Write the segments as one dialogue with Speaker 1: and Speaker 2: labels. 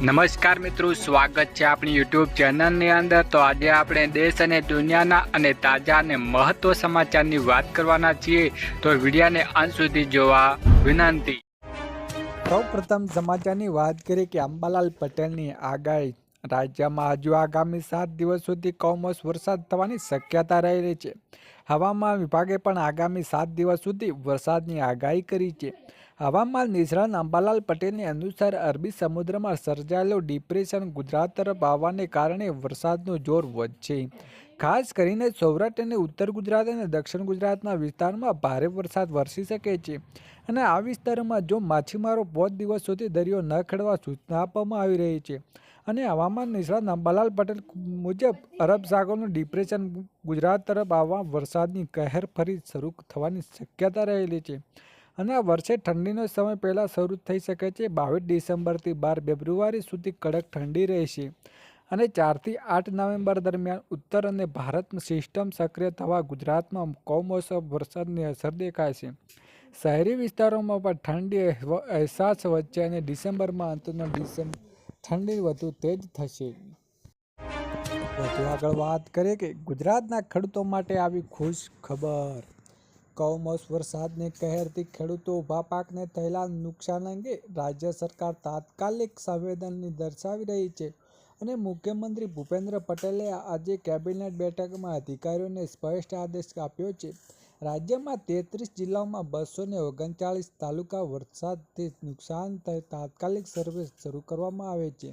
Speaker 1: નમસ્કાર મિત્રો, સ્વાગત છે આપણી યુટ્યુબ ચેનલની અંદર. તો આજે આપણે દેશ અને દુનિયાના અને તાજા અને મહત્વ સમાચારની વાત કરવાના છીએ. તો વિડીયાને અંત સુધી જોવા વિનંતી. સૌ પ્રથમ સમાચારની વાત કરીએ કે અંબાલાલ પટેલની આગાહી. રાજ્યમાં હજુ આગામી સાત દિવસ સુધી કમોસ વરસાદ થવાની શક્યતા રહેલી છે. હવામાન વિભાગે પણ આગામી સાત દિવસ સુધી વરસાદની આગાહી કરી છે. હવામાન નિષ્ણાત અંબાલાલ પટેલની અનુસાર અરબી સમુદ્રમાં સર્જાયેલો ડિપ્રેશન ગુજરાત તરફ આવવાને કારણે વરસાદનું જોર વધશે. ખાસ કરીને સૌરાષ્ટ્ર અને ઉત્તર ગુજરાત અને દક્ષિણ ગુજરાતના વિસ્તારમાં ભારે વરસાદ વરસી શકે છે. અને આ વિસ્તારોમાં જો માછીમારો પાંચ દિવસ સુધી દરિયો ન ખેડવા સૂચના આપવામાં આવી રહી છે. અને હવામાન નિષ્ણાત અંબાલાલ પટેલ મુજબ, અરબ સાગરનું ડિપ્રેશન ગુજરાત તરફ આવવા વરસાદની કહેર ફરી શરૂ થવાની શક્યતા રહેલી છે. અને આ વર્ષે ઠંડીનો સમય પહેલાં શરૂ થઈ શકે છે. બાવીસ ડિસેમ્બરથી બાર ફેબ્રુઆરી સુધી કડક ઠંડી રહેશે અને ચારથી આઠ નવેમ્બર દરમિયાન ઉત્તર અને ભારત સિસ્ટમ સક્રિય થવા ગુજરાતમાં કમોસમ વરસાદની અસર દેખાશે. શહેરી વિસ્તારોમાં પણ ઠંડી અહેસાસ વચ્ચે અને ડિસેમ્બરમાં અંતનો ડિસેમ્બર ઠંડી વધુ તેજ થશે. વધુ આગળ વાત કરીએ કે ગુજરાતના ખેડૂતો માટે આવી ખુશ ખબર. કમોસમ વરસાદને કહેરથી ખેડૂતો ઊભા પાકને થયેલા નુકસાન અંગે રાજ્ય સરકાર તાત્કાલિક સંવેદનની દર્શાવી રહી છે અને મુખ્યમંત્રી ભૂપેન્દ્ર પટેલે આજે કેબિનેટ બેઠકમાં અધિકારીઓને સ્પષ્ટ આદેશ આપ્યો છે. રાજ્યમાં તેત્રીસ જિલ્લાઓમાં બસો ને ઓગણચાળીસ તાલુકા વરસાદથી નુકસાન થઈ તાત્કાલિક સર્વે શરૂ કરવામાં આવે છે.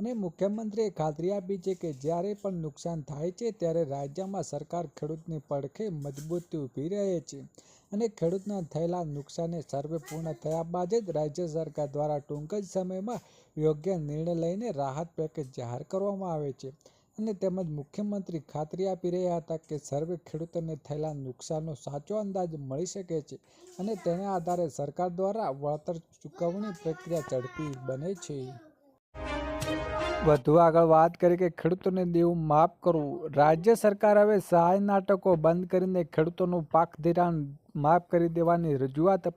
Speaker 1: અને મુખ્યમંત્રીએ ખાતરી આપી છે કે જ્યારે પણ નુકસાન થાય છે ત્યારે રાજ્યમાં સરકાર ખેડૂતની પડખે મજબૂતી ઊભી રહે છે અને ખેડૂતના થયેલા નુકસાને સર્વે પૂર્ણ થયા બાદ જ રાજ્ય સરકાર દ્વારા ટૂંક જ સમયમાં યોગ્ય નિર્ણય લઈને રાહત પેકેજ જાહેર કરવામાં આવે છે. અને તેમજ મુખ્યમંત્રી ખાતરી આપી રહ્યા હતા કે સર્વે ખેડૂતોને થયેલા નુકસાનનો સાચો અંદાજ મળી શકે છે અને તેના આધારે સરકાર દ્વારા વળતર ચૂકવણી પ્રક્રિયા ઝડપી બને છે. વધુ આગળ વાત કરી કે ખેડૂતોને દેવું માફ કરવું. રાજ્ય સરકાર હવે સહાય નાટકો બંધ કરીને ખેડૂતોનું પાક ધિરાણ માફ કરી દેવાની રજૂઆત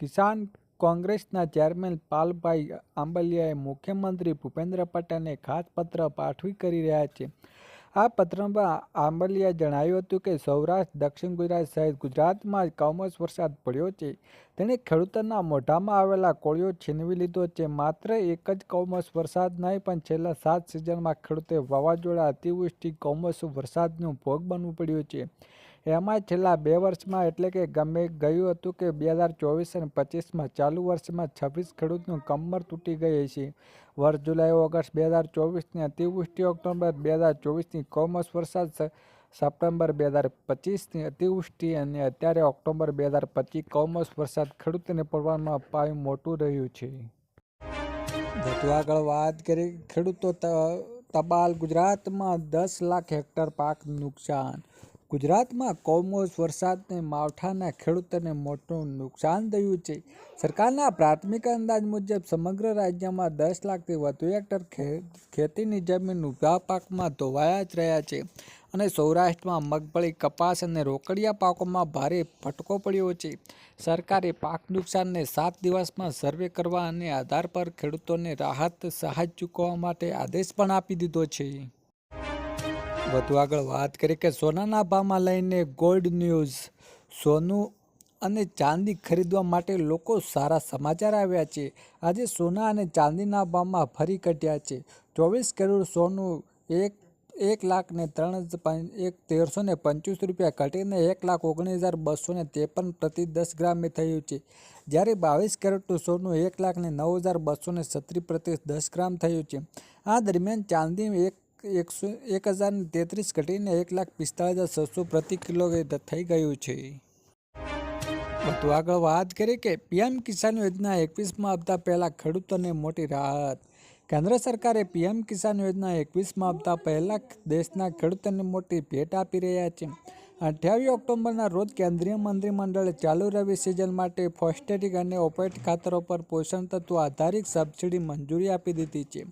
Speaker 1: કિસાન કોંગ્રેસના ચેરમેન પાલભાઈ આંબલિયાએ મુખ્યમંત્રી ભૂપેન્દ્ર પટેલને ખાસ પત્ર પાઠવી કરી રહ્યા છે. આ પત્રમાં આંબલિયાએ જણાવ્યું હતું કે સૌરાષ્ટ્ર, દક્ષિણ ગુજરાત સહિત ગુજરાતમાં કમોસ વરસાદ પડ્યો છે. તેણે ખેડૂતોના મોઢામાં આવેલા કોળિયો છીનવી લીધો છે. માત્ર એક જ કમોસ વરસાદ નહીં, પણ છેલ્લા સાત સિઝનમાં ખેડૂતે વાવાઝોડા અતિવૃષ્ટિ કમોસ વરસાદનું ભોગ બનવું પડ્યું છે. એમાં છેલ્લા બે વર્ષમાં એટલે કે ગમે ગયું હતું કે બે હજાર ચોવીસ અને પચીસમાં ચાલુ વર્ષમાં છવ્વીસ ખેડૂતનું કમર તૂટી ગઈ છે વર્ષ જુલાઈ, ઓગસ્ટ બે હજાર ચોવીસની અતિવૃષ્ટિ, ઓક્ટોબર બે હજાર ચોવીસની કોમર્સ વરસાદ સપ્ટેમ્બર બે હજાર પચીસની અતિવૃષ્ટિ અને અત્યારે ઓક્ટોબર બે હજાર પચીસ કોમર્સ વરસાદ ખેડૂતોને પડવામાં પાયું મોટું રહ્યું છે. વધુ આગળ વાત કરી, ખેડૂતો તબાલ ગુજરાતમાં દસ લાખ હેક્ટર પાક નુકસાન. ગુજરાતમાં કમોસ વરસાદને માવઠાના ખેડૂતોને મોટું નુકસાન થયું છે. સરકારના પ્રાથમિક અંદાજ મુજબ સમગ્ર રાજ્યમાં દસ લાખથી વધુ હેક્ટર ખેતીની જમીન ઊભા પાકમાં ધોવાયા જ રહ્યા છે અને સૌરાષ્ટ્રમાં મગફળી, કપાસ અને રોકડિયા પાકોમાં ભારે ફટકો પડ્યો છે. સરકારે પાક નુકસાનને સાત દિવસમાં સર્વે કરવા અને આધાર પર ખેડૂતોને રાહત, સહાય ચૂકવવા માટે આદેશ પણ આપી દીધો છે. વધુ આગળ વાત કરીએ કે સોનાના ભાવમાં લઈને ગોલ્ડ ન્યૂઝ સોનું અને ચાંદી ખરીદવા માટે લોકો સારા સમાચાર આવ્યા છે. આજે સોના અને ચાંદીના ભાવમાં ફરી ઘટ્યા છે. ચોવીસ કરોડ સોનું એક એક લાખ ને ત્રણ એક તેરસો ને પંચવીસ રૂપિયા ઘટીને એક લાખ ઓગણીસ હજાર બસો ને ત્રેપન પ્રતિ દસ ગ્રામે થયું છે. જ્યારે બાવીસ કેરેટનું સોનું એક લાખ ને નવ હજાર બસો ને છત્રીસ પ્રતિ દસ ગ્રામ થયું છે. આ દરમિયાન ચાંદી એક એકસો એક હજાર તેત્રીસ ઘટીને એક લાખ પિસ્તાળીસ હજાર છસો પ્રતિ કિલો થઈ ગયું છે. વધુ આગળ વાત કરીએ કે પીએમ કિસાન યોજના એકવીસમાં આપતા પહેલાં ખેડૂતોને મોટી રાહત. કેન્દ્ર સરકારે પીએમ કિસાન યોજના એકવીસમાં આપતા પહેલાં દેશના ખેડૂતોને મોટી ભેટ આપી રહ્યા છે. અઠ્યાવીસ ઓક્ટોબરના રોજ કેન્દ્રીય મંત્રીમંડળે ચાલુ રવિ સિઝન માટે ફોસ્ટેટિક અને ઓપેટ ખાતરો પર પોષણ તત્વો આધારિત સબસિડી મંજૂરી આપી દીધી છે.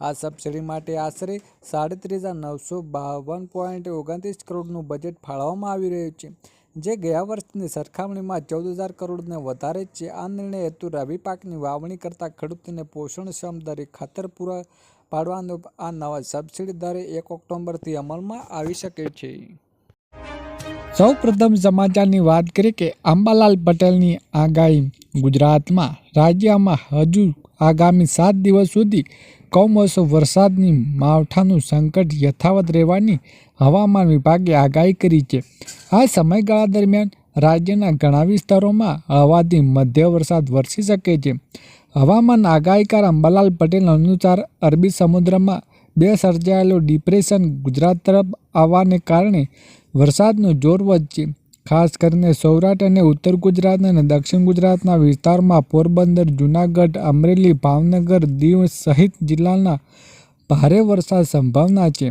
Speaker 1: આ સબસિડી માટે આશરે સાડત્રીસ હજાર નવસો બાવન પોઈન્ટ ઓગણત્રીસ કરોડનું બજેટ ફાળવવામાં આવી રહ્યું છે, જે ગયા વર્ષની સરખામણીમાં ચૌદ હજાર કરોડને વધારે છે. આ નિર્ણય હેતુ રવિ પાકની વાવણી કરતાં ખેડૂતોને પોષણક્ષમ દરે ખાતર પૂરા પાડવાનો આ નવા સબસિડી દરે એક ઓક્ટોબરથી અમલમાં આવી શકે છે. સૌ પ્રથમ સમાચારની વાત કરીએ કે અંબાલાલ પટેલની આગાહી ગુજરાતમાં, રાજ્યમાં હજુ આગામી સાત દિવસ સુધી કમોસમ વરસાદની માવઠાનું સંકટ યથાવત રહેવાની હવામાન વિભાગે આગાહી કરી છે. આ સમયગાળા દરમિયાન રાજ્યના ઘણા વિસ્તારોમાં હળવાથી મધ્ય વરસાદ વરસી શકે છે. હવામાન આગાહીકાર અંબાલાલ પટેલ અનુસાર અરબી સમુદ્રમાં બે સર્જાયેલું ડિપ્રેશન ગુજરાત તરફ આવવાને કારણે વરસાદનું જોર વધશે ખાસ કરીને સૌરાષ્ટ્ર અને ઉત્તર ગુજરાત અને દક્ષિણ ગુજરાતના વિસ્તારમાં પોરબંદર, જૂનાગઢ, અમરેલી, ભાવનગર દીવ સહિત જિલ્લાના ભારે વરસાદ સંભાવના છે.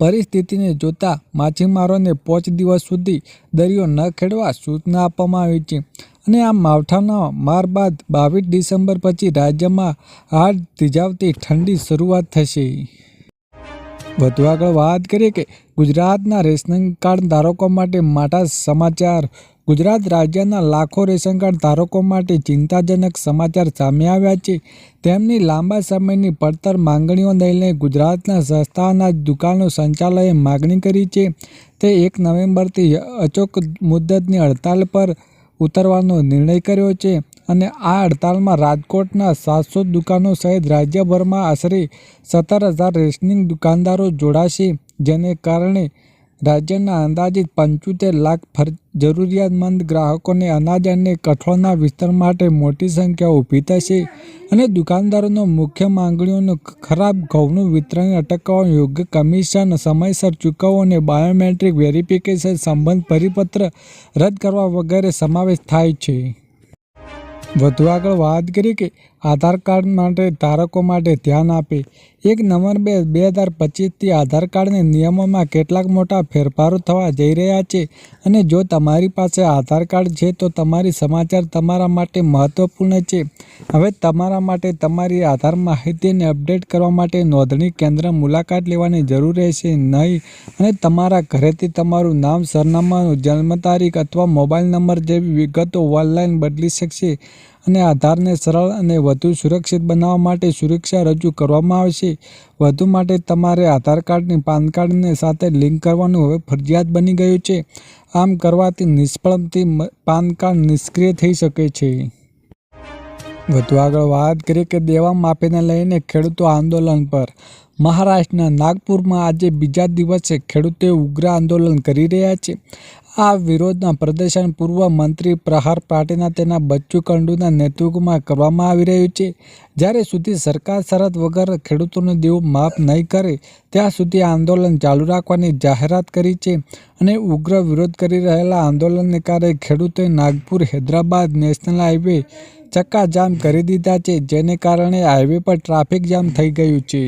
Speaker 1: પરિસ્થિતિને જોતા માછીમારોને પાંચ દિવસ સુધી દરિયો ન ખેડવા સૂચના આપવામાં આવી છે અને આ માવઠાના માર બાદ બાવીસ ડિસેમ્બર પછી રાજ્યમાં હાડ ધીજાવતી ઠંડી શરૂઆત થશે. વધુ આગળ વાત કરીએ કે ગુજરાતના રેશન કાર્ડ ધારકો માટે માટા સમાચાર. ગુજરાત રાજ્યના લાખો રેશન કાર્ડ ધારકો માટે ચિંતાજનક સમાચાર સામે આવ્યા છે. તેમની લાંબા સમયની પડતર માંગણીઓ લઈને ગુજરાતના સસ્તા અનાજ દુકાનો સંચાલયે માગણી કરી છે. તે એક નવેમ્બરથી અચોક મુદ્દતની હડતાલ પર ઉતરવાનો નિર્ણય કર્યો છે અને આ હડતાલમાં રાજકોટના સાતસો દુકાનો સહિત રાજ્યભરમાં આશરે સત્તર હજાર રેશનિંગ દુકાનદારો જોડાશે. જેને કારણે રાજ્યના અંદાજિત પંચોતેર લાખ ફર, જરૂરિયાતમંદ ગ્રાહકોને અનાજ અને કઠોળના વિસ્તરણ માટે મોટી સંખ્યા ઊભી થશે અને દુકાનદારોનો મુખ્ય માંગણીઓનું ખરાબ ઘઉંનું વિતરણ અટકાવવા યોગ્ય કમિશન, સમયસર ચૂકવવો અને બાયોમેટ્રિક વેરિફિકેશન સંબંધ પરિપત્ર રદ કરવા વગેરે સમાવેશ થાય છે. વધુ આગળ વાત કરીએ કે આધાર કાર્ડ માટે ધારકો માટે ધ્યાન આપે. એક નવેમ્બર બે હજાર પચીસથી આધાર કાર્ડના નિયમોમાં કેટલાક મોટા ફેરફારો થવા જઈ રહ્યા છે અને જો તમારી પાસે આધાર કાર્ડ છે તો તમારી સમાચાર તમારા માટે મહત્વપૂર્ણ છે. હવે તમારા માટે તમારી આધાર માહિતીને અપડેટ કરવા માટે નોંધણી કેન્દ્ર મુલાકાત લેવાની જરૂર રહેશે નહીં અને તમારા ઘરેથી તમારું નામ, સરનામાનું જન્મ તારીખ અથવા મોબાઈલ નંબર જેવી વિગતો ઓનલાઈન બદલી શકશે. અને આધારને સરળ અને વધુ સુરક્ષિત બનાવવા માટે સુરક્ષા રજૂ કરવામાં આવશે. વધુ માટે તમારે આધાર કાર્ડની પાન કાર્ડને સાથે લિંક કરવાનું હવે ફરજિયાત બની ગયું છે. આમ કરવાથી નિષ્ફળથી પાન કાર્ડ નિષ્ક્રિય થઈ શકે છે. વધુ આગળ વાત કરીએ કે દેવા માફીને લઈને ખેડૂતો આંદોલન પર. મહારાષ્ટ્રના નાગપુરમાં આજે બીજા દિવસે ખેડૂતોએ ઉગ્ર આંદોલન કરી રહ્યા છે. આ વિરોધના પ્રદર્શન પૂર્વ મંત્રી પ્રહાર પાટીલના તેના બચ્ચુ કંડુના નેતૃત્વમાં કરવામાં આવી રહ્યું છે. જ્યારે સુધી સરકાર શરત વગર ખેડૂતોને દેવું માફ નહીં કરે, ત્યાં સુધી આંદોલન ચાલુ રાખવાની જાહેરાત કરી છે અને ઉગ્ર વિરોધ કરી રહેલા આંદોલનને કારણે ખેડૂતોએ નાગપુર, હૈદરાબાદ નેશનલ હાઈવે ચક્કાજામ કરી દીધા છે, જેને કારણે હાઈવે પર ટ્રાફિક જામ થઈ ગયું છે.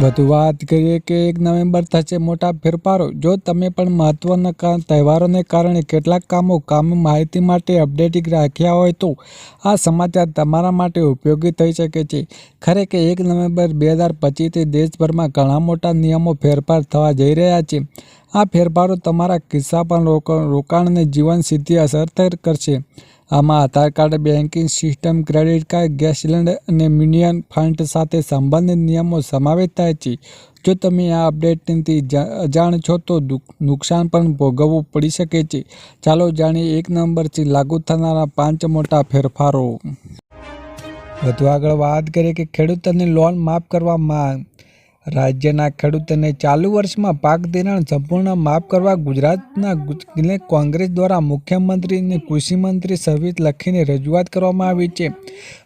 Speaker 1: વધુ વાત કરીએ કે એક નવેમ્બર થશે મોટા ફેરફારો. જો તમે પણ મહત્વના તહેવારોને કારણે કેટલાક કામો કામ માહિતી માટે અપડેટિંગ રાખ્યા હોય તો આ સમાચાર તમારા માટે ઉપયોગી થઈ શકે છે. ખરેખર એક નવેમ્બર બે હજાર પચીસથી દેશભરમાં ઘણા મોટા નિયમો ફેરફાર થવા જઈ રહ્યા છે. આ ફેરફારો તમારા કિસ્સા પણ રોકાણને જીવન સીધી અસર કરશે. આમાં Aadhaar card banking system, credit card, gas cylinder અને મ્યુનિયન ફંડ સાથે સંબંધિત નિયમો સમાવેશ થાય છે. જો તમે આ અપડેટથી અજાણ છો તો નુકસાન પણ ભોગવવું પડી શકે છે. ચાલો જાણીએ એક નંબરથી લાગુ થનારા પાંચ મોટા ફેરફારો. વધુ આગળ વાત કરીએ કે ખેડૂતોને લોન માફ કરવા માંગ. રાજ્યના ખેડૂતોને ચાલુ વર્ષમાં પાક ધિરાણ સંપૂર્ણ માફ કરવા ગુજરાતના કોંગ્રેસ દ્વારા મુખ્યમંત્રી અને કૃષિમંત્રી સહિત લખીને રજૂઆત કરવામાં આવી છે.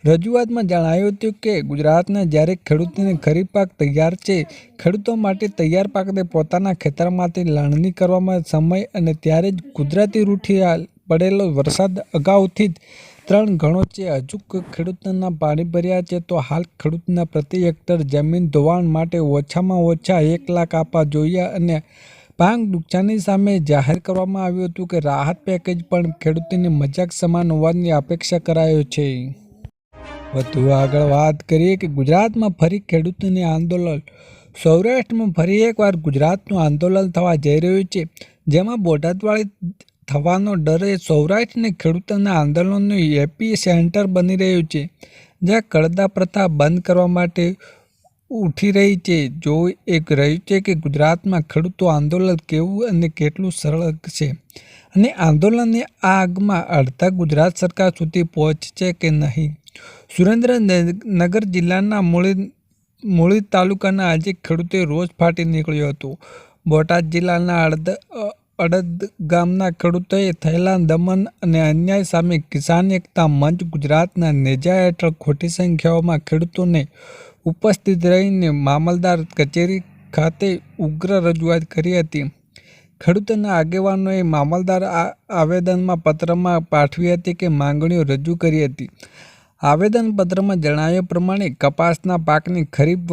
Speaker 1: રજૂઆતમાં જણાવ્યું હતું કે ગુજરાતના જ્યારે ખેડૂતોને ખરીફ પાક તૈયાર છે, ખેડૂતો માટે તૈયાર પાકને પોતાના ખેતરમાંથી લણણી કરવામાં સમય અને ત્યારે જ કુદરતી રૂઠી પડેલો વરસાદ અગાઉથી જ ત્રણ ગણો છે. હજુ ખેડૂતોના પાણી ભર્યા છે તો હાલ ખેડૂતના પ્રતિ હેક્ટર જમીન ધોવાણ માટે ઓછામાં ઓછા એક લાખ આપવા જોઈએ અને પાક નુકસાની સામે જાહેર કરવામાં આવ્યું હતું કે રાહત પેકેજ પણ ખેડૂતોની મજાક સમાન હોવાની અપેક્ષા કરાયો છે. વધુ આગળ વાત કરીએ કે ગુજરાતમાં ફરી ખેડૂતોની આંદોલન. સૌરાષ્ટ્રમાં ફરી એકવાર ગુજરાતનું આંદોલન થવા જઈ રહ્યું છે. જેમાં બોટાદવાળી થવાનો ડર એ સૌરાષ્ટ્રને ખેડૂતોના આંદોલનનું એપી સેન્ટર બની રહ્યું છે, જ્યાં કળદા પ્રથા બંધ કરવા માટે ઉઠી રહી છે. જો એક રહ્યું છે કે ગુજરાતમાં ખેડૂતો આંદોલન કેવું અને કેટલું સરળ છે અને આંદોલનની આ આગમાં અડધા ગુજરાત સરકાર સુધી પહોંચશે કે નહીં? સુરેન્દ્રનગર જિલ્લાના મૂળી મૂળી તાલુકાના આજે ખેડૂતે રોષ ફાટી નીકળ્યો હતો. બોટાદ જિલ્લાના અડદ અડદ ગામના ખેડૂતોએ થયેલા દમન અને અન્યાય સામે કિસાન એકતા મંચ ગુજરાતના નેજા હેઠળ ખોટી સંખ્યાઓમાં ખેડૂતોને ઉપસ્થિત રહીને મામલદાર કચેરી ખાતે ઉગ્ર રજૂઆત કરી હતી. ખેડૂતોના આગેવાનોએ મામલદાર આવેદનમાં પત્રમાં પાઠવી હતી કે માંગણીઓ રજૂ કરી હતી. આવેદનપત્રમાં જણાવ્યા પ્રમાણે, કપાસના પાકની ખરીફ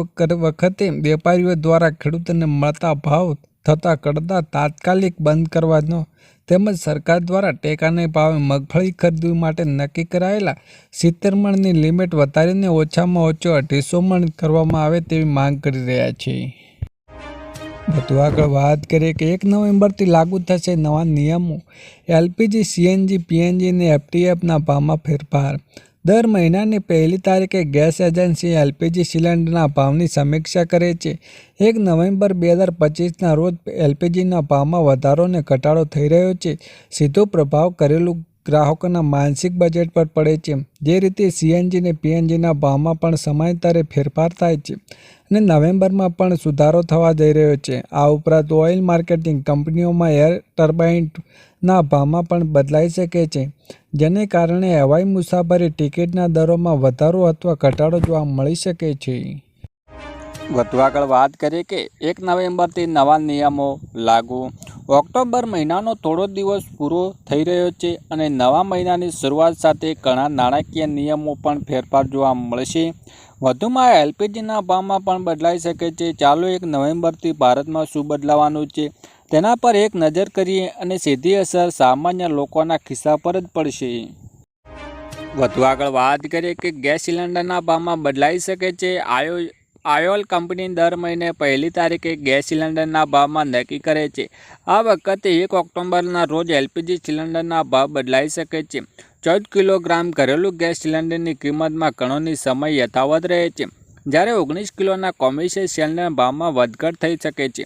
Speaker 1: વખતે વેપારીઓ દ્વારા ખેડૂતોને મળતા ભાવ થતા કડદા તાત્કાલિક બંધ કરવાનો તેમજ સરકાર દ્વારા ટેકાને ભાવે મગફળી ખરીદવી માટે નક્કી કરાયેલા સિત્તેર મણની લિમિટ વધારીને ઓછામાં ઓછો અઢીસો મણ કરવામાં આવે તેવી માંગ કરી રહ્યા છે. વધુ આગળ વાત કરીએ કે એક નવેમ્બરથી લાગુ થશે નવા નિયમો. એલપીજી, સીએનજી, પીએનજી અને એફટીએફના ભાવમાં ફેરફાર. દર મહિનાની પહેલી તારીખે ગેસ એજન્સી એલપીજી સિલિન્ડરના ભાવની સમીક્ષા કરે છે. એક નવેમ્બર બે હજાર પચીસના રોજ એલપીજીના ભાવમાં વધારો અને ઘટાડો થઈ રહ્યો છે. સીધો પ્રભાવ કરેલું ગ્રાહકોના માનસિક બજેટ પર પડે છે. જે રીતે સીએનજી અને પીએનજીના ભાવમાં પણ સમયાંતરે ફેરફાર થાય છે અને નવેમ્બરમાં પણ સુધારો થવા જઈ રહ્યો છે. આ ઉપરાંત ઓઇલ માર્કેટિંગ કંપનીઓમાં એર ટર્બાઇનના ભાવમાં પણ બદલાઈ શકે છે, જેને કારણે હવાઈ મુસાફરી ટિકિટના દરોમાં વધારો અથવા ઘટાડો જોવા મળી શકે છે.
Speaker 2: વધુ આગળ વાત કરીએ કે એક નવેમ્બરથી નવા નિયમો લાગુ. ઓક્ટોબર મહિનાનો થોડો દિવસ પૂરો થઈ રહ્યો છે અને નવા મહિનાની શરૂઆત સાથે ઘણા નાણાકીય નિયમો પણ ફેરફાર જોવા મળશે. વધુમાં એલપીજીના ભાવમાં પણ બદલાઈ શકે છે. ચાલો એક નવેમ્બરથી ભારતમાં શું બદલાવાનું છે તેના પર એક નજર કરીએ અને સીધી અસર સામાન્ય લોકોના ખિસ્સા પર જ પડશે. વધુ આગળ વાત કરીએ કે ગેસ સિલિન્ડરના ભાવમાં બદલાઈ શકે છે. આયો આયોલ કંપની દર મહિને પહેલી તારીખે ગેસ સિલિન્ડરના ભાવમાં નક્કી કરે છે. આ વખતે એક ઓક્ટોબરના રોજ એલપીજી સિલિન્ડરના ભાવ બદલાઈ શકે છે. ચૌદ કિલોગ્રામ ઘરેલું ગેસ સિલિન્ડરની કિંમતમાં ઘણોની સમય યથાવત રહે છે. જ્યારે ઓગણીસ કિલોના કોમર્શિયલ સિલિન્ડરના ભાવમાં વધઘટ થઈ શકે છે.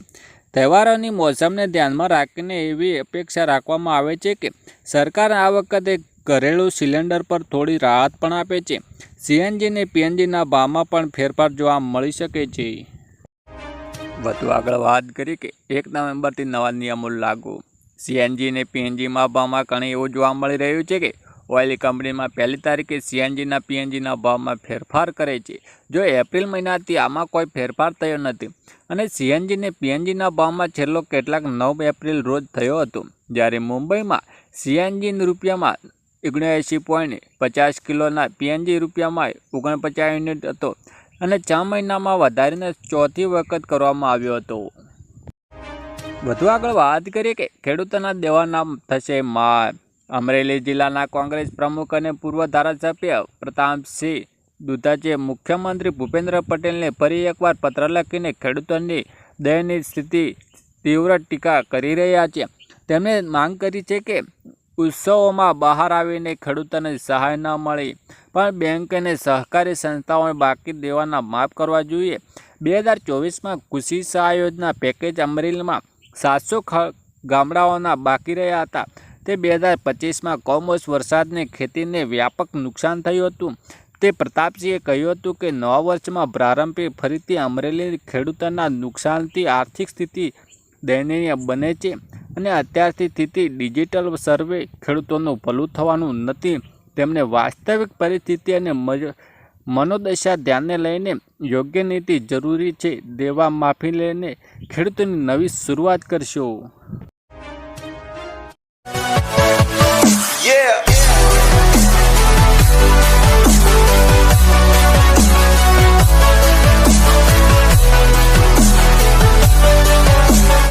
Speaker 2: તહેવારોની મોસમને ધ્યાનમાં રાખીને એવી અપેક્ષા રાખવામાં આવે છે કે સરકાર આ વખતે ઘરેલું સિલિન્ડર પર થોડી રાહત પણ આપે છે. સીએનજી અને પીએનજીના ભાવમાં પણ ફેરફાર જોવા મળી શકે છે. વધુ આગળ વાત કરીએ કે એક નવેમ્બરથી નવા નિયમો લાગુ. સીએનજી અને પીએનજીમાં ભાવમાં ઘણી એવું જોવા મળી રહ્યું છે કે ઓઇલ કંપનીમાં પહેલી તારીખે સીએનજીના પીએનજીના ભાવમાં ફેરફાર કરે છે. જો એપ્રિલ મહિનાથી આમાં કોઈ ફેરફાર થયો નથી અને સીએનજી અને પીએનજીના ભાવમાં છેલ્લો કેટલાક નવ એપ્રિલ રોજ થયો હતો, જ્યારે મુંબઈમાં સીએનજી રૂપિયામાં ઓગણએંસી પોઈન્ટ પચાસ કિલોના પીએનજી રૂપિયામાં ઓગણપચાસ યુનિટ હતો અને છ મહિનામાં વધારીને ચોથી વખત કરવામાં આવ્યો હતો. વધુ આગળ વાત કરીએ કે ખેડૂતોના દેવાના થશે માર. અમરેલી જિલ્લાના કોંગ્રેસ પ્રમુખ અને પૂર્વ ધારાસભ્ય પ્રતાપસિંહ દુધાજીએ મુખ્યમંત્રી ભૂપેન્દ્ર પટેલને ફરી એકવાર પત્ર લખીને ખેડૂતોની દયનીય સ્થિતિ તીવ્ર ટીકા કરી રહ્યા છે. તેમણે માંગ કરી છે કે ઉત્સવોમાં બહાર આવીને ખેડૂતોને સહાય ન મળી. પણ બેંકને સહકારી સંસ્થાઓને બાકી દેવાના માફ કરવા જોઈએ. બે હજાર ચોવીસમાં કૃષિ સહાય યોજના પેકેજ અમરેલીમાં સાતસો ગામડાઓના બાકી રહ્યા હતા. તે બે હજાર પચીસમાં કમોસ વરસાદને ખેતીને વ્યાપક નુકસાન થયું હતું. તે પ્રતાપસિંહે કહ્યું હતું કે નવા વર્ષમાં પ્રારંભે ફરીથી અમરેલી ખેડૂતોના નુકસાનથી આર્થિક સ્થિતિ દયનીય બને છે. અને અત્યારથી સ્થિતિ ડિજિટલ સર્વે ખેડૂતોનું ભલું થવાનું નથી તેમને વાસ્તવિક પરિસ્થિતિ અને મનોદશા ધ્યાને લઈને યોગ્ય નીતિ જરૂરી છે દેવા માફી લઈને ખેડૂતોની નવી શરૂઆત કરશો
Speaker 3: Yeah.